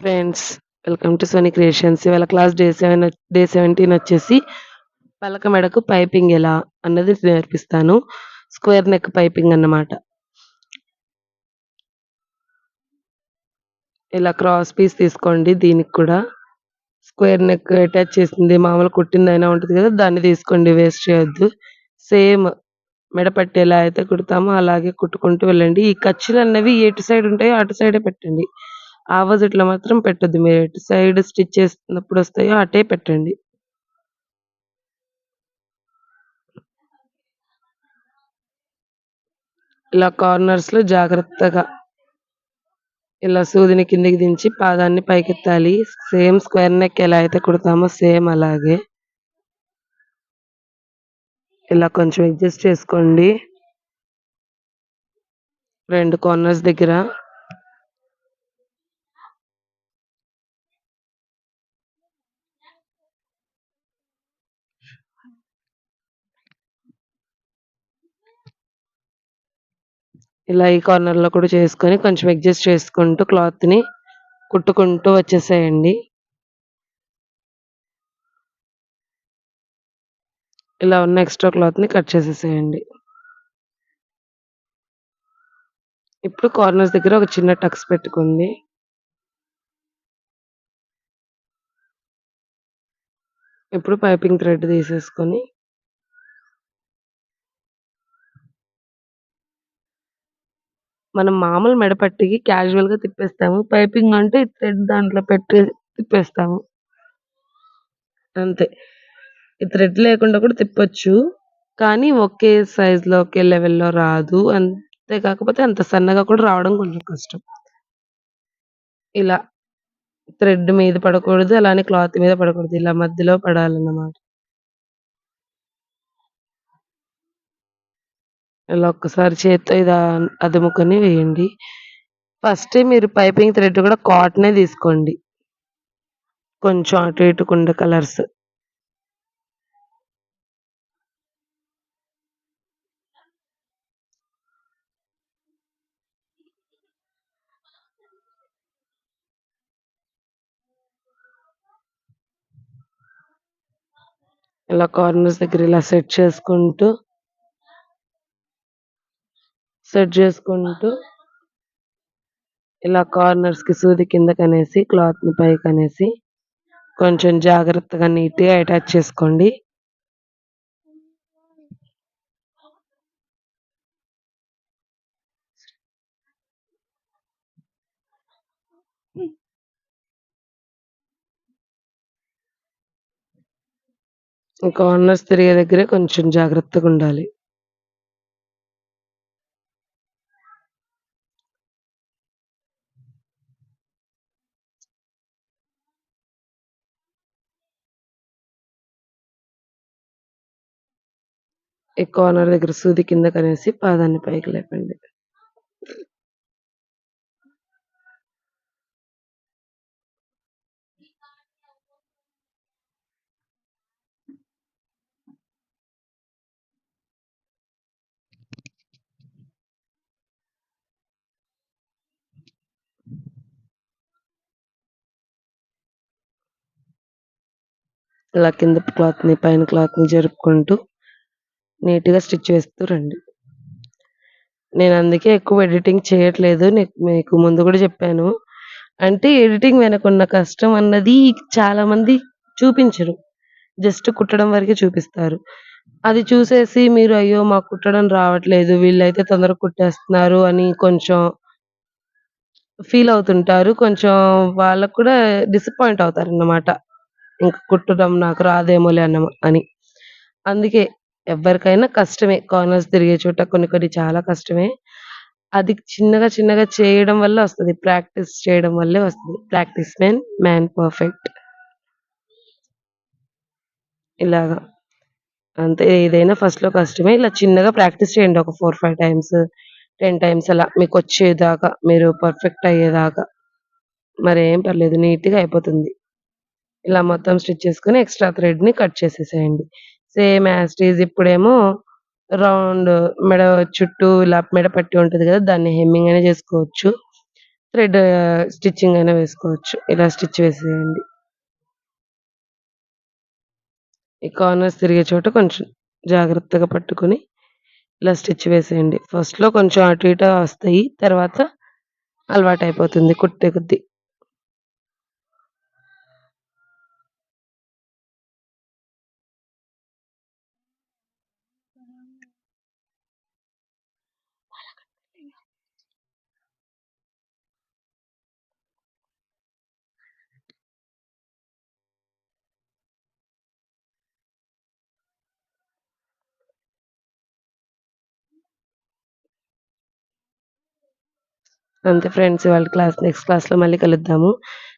Friends welcome to Sony creations ఇవాళ class day seven day seventeen వచ్చేసి పలక మెడకు పైపింగ్ ఎలా అన్నది నేర్పిస్తాను. స్క్వేర్ నెక్ పైపింగ్ అన్నమాట. ఇలా క్రాస్ పీస్ తీసుకోండి దీనికి కూడా. స్క్వేర్ నెక్ అటాచ్ చేసింది మామూలు కుట్టిందైనా ఉంటుంది కదా దాన్ని తీసుకోండి వేస్ట్ చేయొద్దు. సేమ్ మెడపట్టి ఎలా అయితే కుడతామో అలాగే కుట్టుకుంటూ వెళ్ళండి. ఈ ఖర్చులు అన్నవి ఎటు సైడ్ ఉంటాయో అటు సైడే పెట్టండి. ఆపోజిట్లో మాత్రం పెట్టద్దు. మీరు ఎటు సైడ్ స్టిచ్ చేస్తున్నప్పుడు వస్తాయో అటే పెట్టండి. ఇలా కార్నర్స్లో జాగ్రత్తగా ఇలా సూదిని కిందికి దించి పాదాన్ని పైకెత్తాలి. సేమ్ స్క్వేర్ నెక్ ఎలా అయితే కుడతామో సేమ్ అలాగే. ఇలా కొంచెం అడ్జస్ట్ చేసుకోండి. రెండు కార్నర్స్ దగ్గర ఇలా ఈ కార్నర్లో కూడా చేసుకొని కొంచెం అడ్జస్ట్ చేసుకుంటూ క్లాత్ని కుట్టుకుంటూ వచ్చేసేయండి. ఇలా ఉన్న ఎక్స్ట్రా క్లాత్ని కట్ చేసేసేయండి. ఇప్పుడు కార్నర్స్ దగ్గర ఒక చిన్న టక్స్ పెట్టుకుంది. ఇప్పుడు పైపింగ్ థ్రెడ్ తీసేసుకొని మనం మామూలు మెడపట్టికి క్యాజువల్గా తిప్పేస్తాము. పైపింగ్ అంటే థ్రెడ్ దాంట్లో పెట్టి తిప్పేస్తాము. అంతే. ఈ థ్రెడ్ లేకుండా కూడా తిప్పొచ్చు. కానీ ఒకే సైజ్లో ఒకే లెవెల్లో రాదు. అంతే కాకపోతే అంత సన్నగా కూడా రావడం కొంచెం కష్టం. ఇలా థ్రెడ్ మీద పడకూడదు అలానే క్లాత్ మీద పడకూడదు. ఇలా మధ్యలో పడాలన్నమాట. ఇలా ఒక్కసారి చేత్తో ఇది అదుముకొని వేయండి. ఫస్ట్ మీరు పైపింగ్ థ్రెడ్ కూడా కాటనే తీసుకోండి. కొంచెం అటు ఇటు కుండ కలర్స్. ఇలా కార్నర్స్ దగ్గర ఇలా సెట్ చేసుకుంటూ సెట్ చేసుకుంటూ ఇలా కార్నర్స్కి సూది కిందకనేసి క్లాత్ని పైకి అనేసి కొంచెం జాగ్రత్తగా నీట్గా అటాచ్ చేసుకోండి. కార్నర్స్ తిరిగే దగ్గరే కొంచెం జాగ్రత్తగా ఉండాలి. ఈ కార్నర్ దగ్గర సూది కింద కనేసి పాదాన్ని పైకి లేపండి. ఇలా కింద క్లాత్ని పైన క్లాత్ని జరుపుకుంటూ నీట్గా స్టిచ్ వేస్తూ రండి. నేను అందుకే ఎక్కువ ఎడిటింగ్ చేయట్లేదు. మీకు ముందు కూడా చెప్పాను. అంటే ఎడిటింగ్ వెనకున్న కష్టం అన్నది చాలామంది చూపించరు. జస్ట్ కుట్టడం వరకే చూపిస్తారు. అది చూసేసి మీరు అయ్యో మాకు కుట్టడం రావట్లేదు వీళ్ళైతే తొందరగా కుట్టేస్తున్నారు అని కొంచెం ఫీల్ అవుతుంటారు. కొంచెం వాళ్ళకు కూడా డిసప్పాయింట్ అవుతారు అన్నమాట ఇంక కుట్టడం నాకు రాదేమోలే అన్న అని. అందుకే ఎవరికైనా కష్టమే. కార్నర్స్ తిరిగే చోట కొన్ని కొన్ని చాలా కష్టమే. అది చిన్నగా చిన్నగా చేయడం వల్ల వస్తది. ప్రాక్టీస్ చేయడం వల్లే వస్తది. Practice men man perfect. ఇలాగా. అంతే. ఏదైనా ఫస్ట్లో కష్టమే. ఇలా చిన్నగా ప్రాక్టీస్ చేయండి. ఒక four five times ten times అలా మీకు వచ్చేదాకా మీరు పర్ఫెక్ట్ అయ్యేదాకా. మరేం పర్లేదు. నీట్గా అయిపోతుంది. ఇలా మొత్తం స్టిచ్ చేసుకుని ఎక్స్ట్రా థ్రెడ్ని కట్ చేసేసేయండి. సేమ్ యాజ్ టీజ్ ఇప్పుడేమో రౌండ్ మెడ చుట్టూ ఇలా మెడ పట్టి ఉంటది కదా దాన్ని హెమ్మింగ్ అయినా చేసుకోవచ్చు థ్రెడ్ స్టిచ్చింగ్ అయినా వేసుకోవచ్చు. ఇలా స్టిచ్ వేసేయండి. ఈ కార్నర్స్ తిరిగే చోట కొంచెం జాగ్రత్తగా పట్టుకొని ఇలా స్టిచ్ వేసేయండి. ఫస్ట్‌లో కొంచెం అటు ఇటు వస్తాయి. తర్వాత అలవాటు అయిపోతుంది కుట్టే కొద్దీ. అంతే ఫ్రెండ్స్ వాళ్ళ క్లాస్. నెక్స్ట్ క్లాస్‌లో మళ్ళీ కలుద్దాము.